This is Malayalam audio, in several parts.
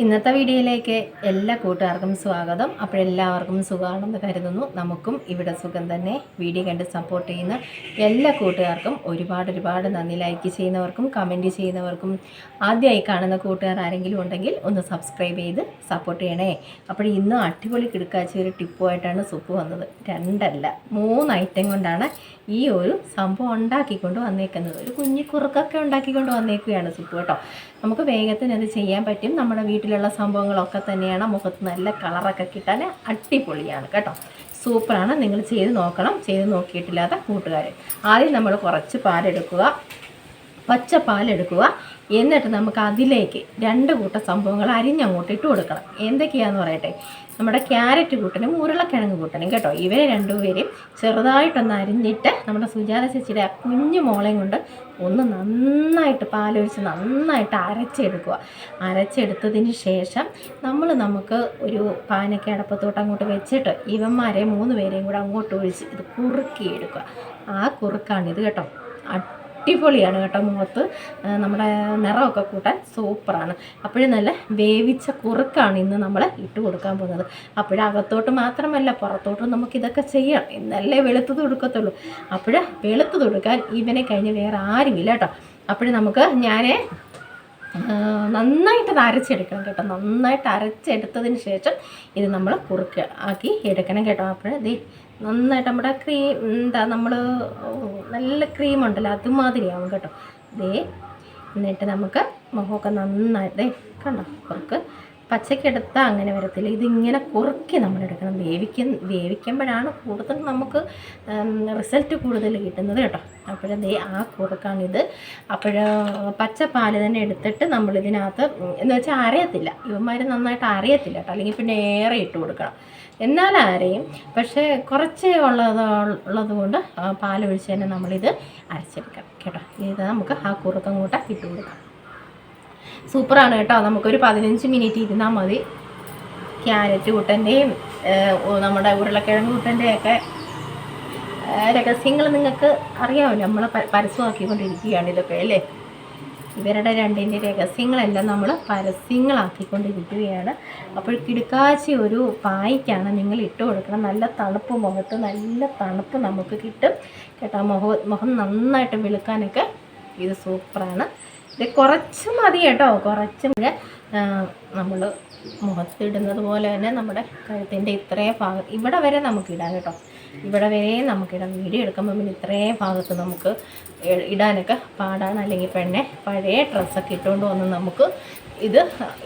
ഇന്നത്തെ വീഡിയോയിലേക്ക് എല്ലാ കൂട്ടുകാർക്കും സ്വാഗതം. അപ്പോഴെല്ലാവർക്കും സുഖമാണെന്ന് കരുതുന്നു. നമുക്കും ഇവിടെ സുഖം തന്നെ. വീഡിയോ കണ്ട് സപ്പോർട്ട് ചെയ്യുന്ന എല്ലാ കൂട്ടുകാർക്കും ഒരുപാട് ഒരുപാട് നന്ദി. ലൈക്ക് ചെയ്യുന്നവർക്കും കമന്റ് ചെയ്യുന്നവർക്കും ആദ്യമായി കാണുന്ന കൂട്ടുകാർ ആരെങ്കിലും ഉണ്ടെങ്കിൽ ഒന്ന് സബ്സ്ക്രൈബ് ചെയ്ത് സപ്പോർട്ട് ചെയ്യണേ. അപ്പോൾ ഇന്ന് അടിപൊളി കിടക്കാച്ച ഒരു ടിപ്പുമായിട്ടാണ് സുപ്പ് വന്നത്. രണ്ടല്ല മൂന്ന് ഐറ്റം കൊണ്ടാണ് ഈ ഒരു സംഭവം ഉണ്ടാക്കിക്കൊണ്ട് വന്നേക്കുന്നത്. ഒരു കുഞ്ഞി കുറുക്കൊക്കെ ഉണ്ടാക്കിക്കൊണ്ട് വന്നേക്കുകയാണ് സുപ്പ് കേട്ടോ. നമുക്ക് വേഗത്തിന് അത് ചെയ്യാൻ പറ്റും? നമ്മുടെ വീട്ടിലുള്ള സംഭവങ്ങളൊക്കെ തന്നെയാണ് മുഖത്ത് നല്ല കളറൊക്കെ കിട്ടാൻ അടിപൊളിയാണ് കേട്ടോ. സൂപ്പറാണ്. നിങ്ങൾ ചെയ്ത് നോക്കണം. ചെയ്ത് നോക്കിയിട്ടില്ലാത്ത കൂട്ടുകാർ ആദ്യം നമ്മൾ കുറച്ച് പാലെടുക്കുക. പച്ച പാലെടുക്കുക എന്നിട്ട് നമുക്ക് അതിലേക്ക് രണ്ട് കൂട്ട സംഭവങ്ങൾ അരിഞ്ഞങ്ങോട്ട് ഇട്ട് കൊടുക്കണം. എന്തൊക്കെയാന്ന് പറയട്ടെ? നമ്മുടെ ക്യാരറ്റ് കൂട്ടനും ഉരുളക്കിഴങ്ങ് കൂട്ടനും കേട്ടോ. ഇവരെ രണ്ടുപേരെയും ചെറുതായിട്ടൊന്ന് അരിഞ്ഞിട്ട് നമ്മുടെ സുജാത ചേച്ചിയുടെ ആ കുഞ്ഞു മോളെയും കൊണ്ട് ഒന്ന് നന്നായിട്ട് പാലൊഴിച്ച് നന്നായിട്ട് അരച്ചെടുക്കുക. അരച്ചെടുത്തതിന് ശേഷം നമ്മൾ നമുക്ക് ഒരു പാനൊക്കെ അടപ്പത്തോട്ട് അങ്ങോട്ട് വെച്ചിട്ട് ഇവന്മാരെ മൂന്ന് പേരെയും കൂടെ അങ്ങോട്ട് ഒഴിച്ച് ഇത് കുറുക്കിയെടുക്കുക. ആ കുറുക്കാണിത് കേട്ടോ. അടിപൊളിയാണ് കേട്ടോ മുഖത്ത്. നമ്മുടെ നിറമൊക്കെ കൂട്ടാൻ സൂപ്പറാണ്. അപ്പോഴും നല്ല വേവിച്ച കുറുക്കാണ് ഇന്ന് നമ്മൾ ഇട്ട് കൊടുക്കാൻ പോകുന്നത്. അപ്പോഴും അകത്തോട്ട് മാത്രമല്ല പുറത്തോട്ടും നമുക്കിതൊക്കെ ചെയ്യാം. എന്നല്ലേ വെളുത്തത് കൊടുക്കത്തുള്ളൂ. അപ്പോൾ വെളുത്ത് കൊടുക്കാൻ ഇവനെ കഴിഞ്ഞ് വേറെ ആരുമില്ല കേട്ടോ. അപ്പോഴും നമുക്ക് ഞാൻ നന്നായിട്ട് അരച്ചെടുക്കണം കേട്ടോ. നന്നായിട്ട് അരച്ചെടുത്തതിന് ശേഷം ഇത് നമ്മൾ കുറുക്ക് ആക്കി എടുക്കണം കേട്ടോ. അപ്പോൾ ദേ നന്നായിട്ട് നമ്മുടെ ക്രീം എന്താ നമ്മൾ നല്ല ക്രീം ഉണ്ടല്ലോ അതുമാതിരിയാവും കേട്ടോ. ദേ എന്നിട്ട് നമുക്ക് മുഖമൊക്കെ നന്നായിട്ട് കണ്ടോ കുറുക്ക് പച്ചക്കെടുത്താൽ അങ്ങനെ വരത്തില്ല. ഇതിങ്ങനെ കുറുക്കി നമ്മൾ എടുക്കണം വേവിക്ക വേവിക്കുമ്പോഴാണ് കൂടുതൽ നമുക്ക് റിസൾട്ട് കൂടുതൽ കിട്ടുന്നത് കേട്ടോ. അപ്പോഴതേ ആ കുറുക്കാണിത്. അപ്പോൾ പച്ച പാൽ തന്നെ എടുത്തിട്ട് നമ്മൾ ഇതിനകത്ത് എന്ന് വെച്ചാൽ അറിയത്തില്ല ഇവന്മാർ നന്നായിട്ട് അറിയത്തില്ല കേട്ടോ. അല്ലെങ്കിൽ പിന്നെ ഏറെ ഇട്ട് കൊടുക്കണം. എന്നാൽ അരയും പക്ഷേ കുറച്ച് ഉള്ളത് ഉള്ളത് കൊണ്ട് പാലൊഴിച്ച് തന്നെ നമ്മളിത് അരച്ചെടുക്കണം കേട്ടോ. ഇത് നമുക്ക് ആ കുറുക്കങ്ങോട്ട് ഇട്ട് കൊടുക്കാം. സൂപ്പറാണ് കേട്ടോ. നമുക്കൊരു പതിനഞ്ച് മിനിറ്റ് ഇരുന്നാൽ മതി. ക്യാരറ്റ് കൂട്ടന്റെയും നമ്മുടെ ഉരുളക്കിഴങ്ങ് കൂട്ടന്റെയൊക്കെ രഹസ്യങ്ങൾ നിങ്ങൾക്ക് അറിയാമല്ലോ. നമ്മൾ പരസ്യമാക്കിക്കൊണ്ടിരിക്കുകയാണ് ഇതൊക്കെ അല്ലേ? ഇവരുടെ രണ്ടിന്റെ രഹസ്യങ്ങളെല്ലാം നമ്മൾ പരസ്യങ്ങളാക്കിക്കൊണ്ടിരിക്കുകയാണ്. അപ്പോൾ കിടുക്കാച്ചി ഒരു പായ്ക്കാണ് നിങ്ങൾ ഇട്ട് കൊടുക്കണം. നല്ല തണുപ്പ് മുഖത്ത് നല്ല തണുപ്പ് നമുക്ക് കിട്ടും. കേട്ടോ മുഖം മുഖം നന്നായിട്ട് വെളുക്കാനൊക്കെ ഇത് സൂപ്പറാണ്. ഇത് കുറച്ച് മതി കേട്ടോ. കുറച്ച് നമ്മൾ മുഖത്തിടുന്നത് പോലെ തന്നെ നമ്മുടെ കഴുത്തിന്റെ ഇത്രയും ഭാഗം ഇവിടെ വരെ നമുക്ക് ഇടാം കേട്ടോ. ഇവിടെ വരെ നമുക്കിടാം വീഡിയോ എടുക്കുമ്പോൾ പിന്നെ ഇത്രയും ഭാഗത്ത് നമുക്ക് ഇടാനൊക്കെ പാടാണ്. അല്ലെങ്കിൽ പെണ്ണെ പഴയ ഡ്രസ്സൊക്കെ ഇട്ടുകൊണ്ട് വന്ന് നമുക്ക് ഇത്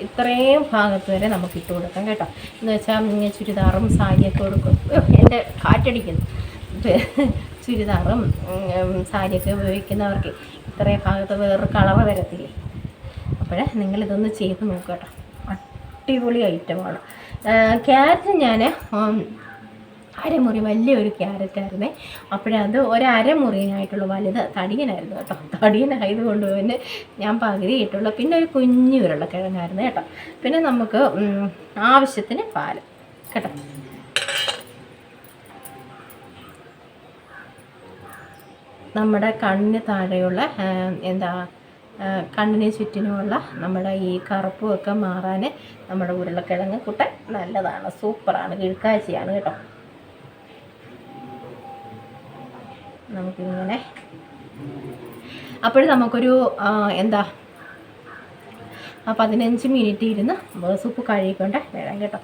ഇത്രയും ഭാഗത്ത് വരെ നമുക്ക് ഇട്ട് കൊടുക്കാം കേട്ടോ. എന്ന് വെച്ചാൽ ഇങ്ങനെ ചുരിദാറും സാരിയൊക്കെ കൊടുക്കും എന്റെ കാറ്റടിക്കുന്നു. ചുരിദാറും സാരിയൊക്കെ ഉപയോഗിക്കുന്നവർക്ക് ഇത്രയും ഭാഗത്ത് വേറൊരു കളറ് വരത്തില്ലേ? അപ്പോൾ നിങ്ങളിതൊന്ന് ചെയ്ത് നോക്കുക കേട്ടോ അടിപൊളി ഐറ്റമാണ്. ക്യാരറ്റ് ഞാൻ അരമുറി വലിയൊരു ക്യാരറ്റായിരുന്നേ. അപ്പോഴത് ഒരമുറിയായിട്ടുള്ള വലുത് തടിയനായിരുന്നു കേട്ടോ. തടിയനായതുകൊണ്ട് തന്നെ ഞാൻ പകുതി ഇട്ടുള്ളൂ പിന്നെ ഒരു കുഞ്ഞു ഉരുളക്കിഴങ്ങായിരുന്നു കേട്ടോ. പിന്നെ നമുക്ക് ആവശ്യത്തിന് പാൽ കേട്ടോ. നമ്മുടെ കണ്ണിന് താഴെയുള്ള എന്താ കണ്ണിന് ചുറ്റിനുമുള്ള നമ്മുടെ ഈ കറുപ്പുമൊക്കെ മാറാൻ നമ്മുടെ ഉരുളക്കിഴങ്ങ് കുട്ടൻ നല്ലതാണ്. സൂപ്പറാണ്. കിഴക്കാഴ്ചയാണ് കേട്ടോ. നമുക്കിങ്ങനെ. അപ്പോഴും നമുക്കൊരു എന്താ പതിനഞ്ച് മിനിറ്റ് ഇരുന്ന് സൂപ്പ് കഴുകിക്കൊണ്ട് വേണം കേട്ടോ.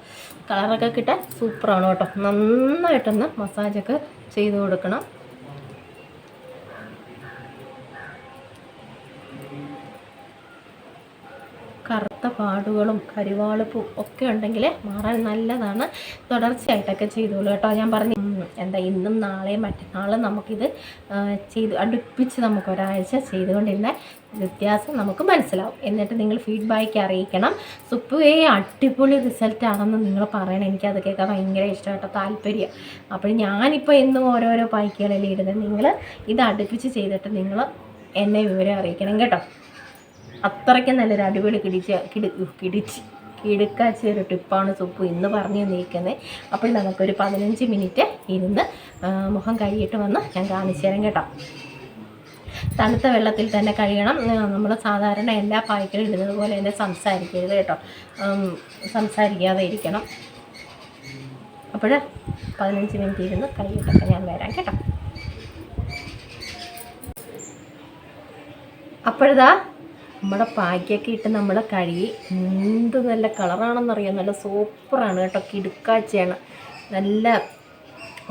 കളറൊക്കെ കിട്ടാൻ സൂപ്പറാണ് കേട്ടോ. നന്നായിട്ടൊന്ന് മസാജൊക്കെ ചെയ്ത് കൊടുക്കണം. കറുത്ത പാടുകളും കരിവാളിപ്പും ഒക്കെ ഉണ്ടെങ്കിൽ മാറാൻ നല്ലതാണ്. തുടർച്ചയായിട്ടൊക്കെ ചെയ്തോളൂ കേട്ടോ. ഞാൻ പറഞ്ഞു എന്താ ഇന്നും നാളെയും മറ്റന്നാളും നമുക്കിത് ചെയ്ത് അടുപ്പിച്ച് നമുക്ക് ഒരാഴ്ച ചെയ്തുകൊണ്ടിരുന്ന വ്യത്യാസം നമുക്ക് മനസ്സിലാവും. എന്നിട്ട് നിങ്ങൾ ഫീഡ്ബാക്ക് അറിയിക്കണം. സുപ്പുവേ അടിപൊളി റിസൾട്ട് ആണെന്ന് നിങ്ങൾ പറയണം. എനിക്കത് കേൾക്കാൻ ഭയങ്കര ഇഷ്ടമായിട്ട് താല്പര്യം. അപ്പോൾ ഞാനിപ്പോൾ എന്നും ഓരോരോ പായ്ക്കുകളിൽ ഇടുന്നത് നിങ്ങൾ ഇത് അടുപ്പിച്ച് ചെയ്തിട്ട് നിങ്ങൾ എന്നെ വിവരം അറിയിക്കണം കേട്ടോ. അത്രയ്ക്ക് നല്ലൊരു അടിപൊളി കിടിച്ച് കിടി കിടിച്ച് കിടുക്കാച്ച ഒരു ടിപ്പാണ് സൂപ്പ് ഇന്ന് പറഞ്ഞു നീക്കുന്നത് അപ്പോൾ നമുക്കൊരു പതിനഞ്ച് മിനിറ്റ് ഇരുന്ന് മുഖം കഴുകിയിട്ട് വന്ന് ഞാൻ കാണിച്ചു തരാം കേട്ടോ. തണുത്ത വെള്ളത്തിൽ തന്നെ കഴിയണം നമ്മൾ സാധാരണ എല്ലാ പായ്ക്കലും ഇടുന്നത് പോലെ തന്നെ സംസാരിക്കരുത് കേട്ടോ. സംസാരിക്കാതെ ഇരിക്കണം. അപ്പോൾ പതിനഞ്ച് മിനിറ്റ് ഇരുന്ന് കഴിയിട്ടൊക്കെ ഞാൻ വരാം കേട്ടോ. അപ്പോഴതാ നമ്മുടെ പായ്ക്കൊക്കെ ഇട്ട് നമ്മൾ കഴുകി എന്ത് നല്ല കളറാണെന്നറിയാം. നല്ല സൂപ്പറാണ് കേട്ടോ. കിടുക്കാച്ചയാണ് നല്ല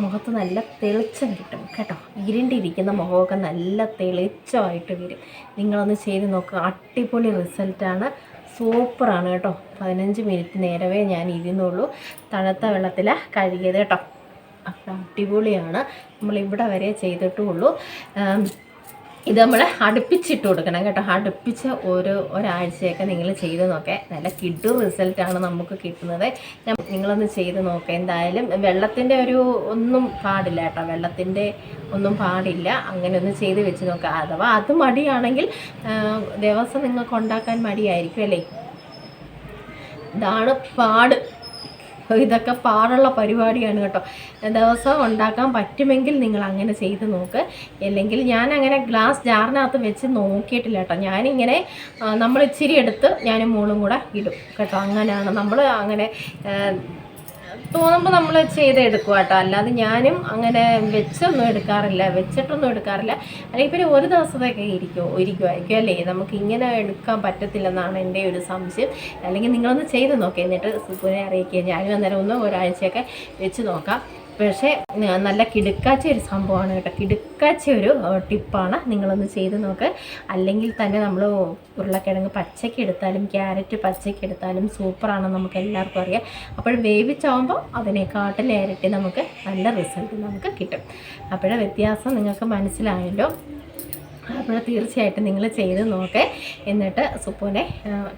മുഖത്ത് നല്ല തെളിച്ചം കിട്ടും കേട്ടോ. ഇരുണ്ടിരിക്കുന്ന മുഖമൊക്കെ നല്ല തെളിച്ചമായിട്ട് വരും. നിങ്ങളൊന്ന് ചെയ്ത് നോക്കുക അടിപൊളി റിസൾട്ടാണ്. സൂപ്പറാണ് കേട്ടോ. പതിനഞ്ച് മിനിറ്റ് നേരമേ ഞാൻ ഇരുന്നുള്ളൂ. തണുത്ത വെള്ളത്തിൽ കഴുകിയത് കേട്ടോ. അപ്പം അടിപൊളിയാണ്. നമ്മളിവിടെ വരെ ചെയ്തിട്ടുള്ളൂ. ഇത് നമ്മൾ അടുപ്പിച്ചിട്ട് കൊടുക്കണം കേട്ടോ. അടുപ്പിച്ച് ഒരു ഒരാഴ്ചയൊക്കെ നിങ്ങൾ ചെയ്ത് നോക്കേ. നല്ല കിഡ് റിസൾട്ടാണ് നമുക്ക് കിട്ടുന്നത്. നിങ്ങളൊന്ന് ചെയ്ത് നോക്കുക എന്തായാലും വെള്ളത്തിന്റെ ഒരു ഒന്നും പാടില്ല കേട്ടോ. വെള്ളത്തിന്റെ ഒന്നും പാടില്ല. അങ്ങനെ ഒന്ന് ചെയ്ത് വെച്ച് നോക്കുക അഥവാ അത് മടിയാണെങ്കിൽ ദിവസം നിങ്ങൾക്ക് ഉണ്ടാക്കാൻ മടിയായിരിക്കും അല്ലേ? ഇതാണ് പാട്. ഇതൊക്കെ പാടുള്ള പരിപാടിയാണ് കേട്ടോ. ദിവസം ഉണ്ടാക്കാൻ പറ്റുമെങ്കിൽ നിങ്ങൾ അങ്ങനെ ചെയ്ത് നോക്ക്. അല്ലെങ്കിൽ ഞാൻ അങ്ങനെ ഗ്ലാസ് ജാറിനകത്ത് വെച്ച് നോക്കിയിട്ടില്ല കേട്ടോ. ഞാനിങ്ങനെ നമ്മൾ ഇച്ചിരി എടുത്ത് ഞാൻ മോളും കൂടെ ഇടും കേട്ടോ. അങ്ങനെയാണ് നമ്മൾ അങ്ങനെ തോന്നുമ്പോൾ നമ്മൾ ചെയ്തെടുക്കുക കേട്ടോ അല്ലാതെ ഞാനും അങ്ങനെ വെച്ചൊന്നും എടുക്കാറില്ല വെച്ചിട്ടൊന്നും എടുക്കാറില്ല. അല്ലെങ്കിൽ പിന്നെ ഒരു ദിവസത്തേക്ക് ഇരിക്കുമോ ഇരിക്കുമായിരിക്കും അല്ലേ? നമുക്ക് ഇങ്ങനെ എടുക്കാൻ പറ്റത്തില്ലെന്നാണ് എന്റെ ഒരു സംശയം. അല്ലെങ്കിൽ നിങ്ങളൊന്ന് ചെയ്ത് നോക്കുക എന്നിട്ട് സുപ്പിനെ അറിയിക്കുക. ഞാനും അന്നേരം ഒന്ന് ഒരാഴ്ചയൊക്കെ വെച്ച് നോക്കാം. പക്ഷേ നല്ല കിടുക്കാച്ച ഒരു സംഭവമാണ് കേട്ടോ. കിടുക്കാച്ച ഒരു ടിപ്പാണ് നിങ്ങളൊന്ന് ചെയ്ത് നോക്ക്. അല്ലെങ്കിൽ തന്നെ നമ്മൾ ഉരുളക്കിഴങ്ങ് പച്ചയ്ക്ക് എടുത്താലും ക്യാരറ്റ് പച്ചയ്ക്ക് എടുത്താലും സൂപ്പറാണ് നമുക്ക് എല്ലാവർക്കും അറിയാം. അപ്പോൾ വേവിച്ചാവുമ്പോൾ അതിനെക്കാട്ടിൽ ഇരട്ടി നമുക്ക് നല്ല റിസൾട്ട് നമുക്ക് കിട്ടും. അപ്പോഴേ വ്യത്യാസം നിങ്ങൾക്ക് മനസ്സിലായല്ലോ. അപ്പോൾ തീർച്ചയായിട്ടും നിങ്ങൾ ചെയ്ത് നോക്കേ. എന്നിട്ട് സുപ്പുവിനെ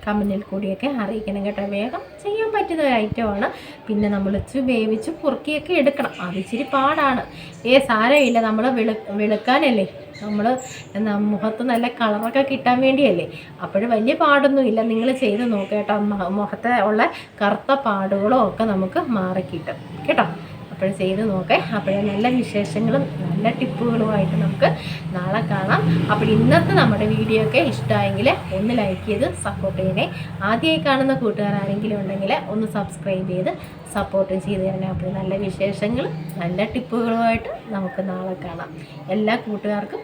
കമന്റിൽ കൂടിയൊക്കെ അറിയിക്കണം കേട്ടോ. വേഗം ചെയ്യാൻ പറ്റുന്ന ഒരു ഐറ്റമാണ് പിന്നെ നമ്മൾ ഇച്ചിരി വേവിച്ച് കുറുക്കിയൊക്കെ എടുക്കണം. അത് ഇച്ചിരി പാടാണ്. ഏ സാരമില്ല. നമ്മൾ വെളു വെളുക്കാനല്ലേ. നമ്മൾ മുഖത്ത് നല്ല കളറൊക്കെ കിട്ടാൻ വേണ്ടിയല്ലേ. അപ്പോഴും വലിയ പാടൊന്നുമില്ല. നിങ്ങൾ ചെയ്ത് നോക്കേട്ടോ മുഖത്തെ ഉള്ള കറുത്ത പാടുകളോ ഒക്കെ നമുക്ക് മാറിക്കിട്ടും. കേട്ടോ? അപ്പോൾ ചെയ്ത് നോക്കേ. അപ്പോഴും നല്ല വിശേഷങ്ങളും നല്ല ടിപ്പുകളുമായിട്ട് നമുക്ക് നാളെ കാണാം. അപ്പോൾ ഇന്നത്തെ നമ്മുടെ വീഡിയോ ഒക്കെ ഇഷ്ടമായെങ്കിൽ ഒന്ന് ലൈക്ക് ചെയ്ത് സപ്പോർട്ട് ചെയ്യണേ. ആദ്യമായി കാണുന്ന കൂട്ടുകാർ ആരെങ്കിലും ഉണ്ടെങ്കിൽ ഒന്ന് സബ്സ്ക്രൈബ് ചെയ്ത് സപ്പോർട്ടും ചെയ്ത് തരണേ. അപ്പോൾ നല്ല വിശേഷങ്ങളും നല്ല ടിപ്പുകളുമായിട്ട് നമുക്ക് നാളെ കാണാം. എല്ലാ കൂട്ടുകാർക്കും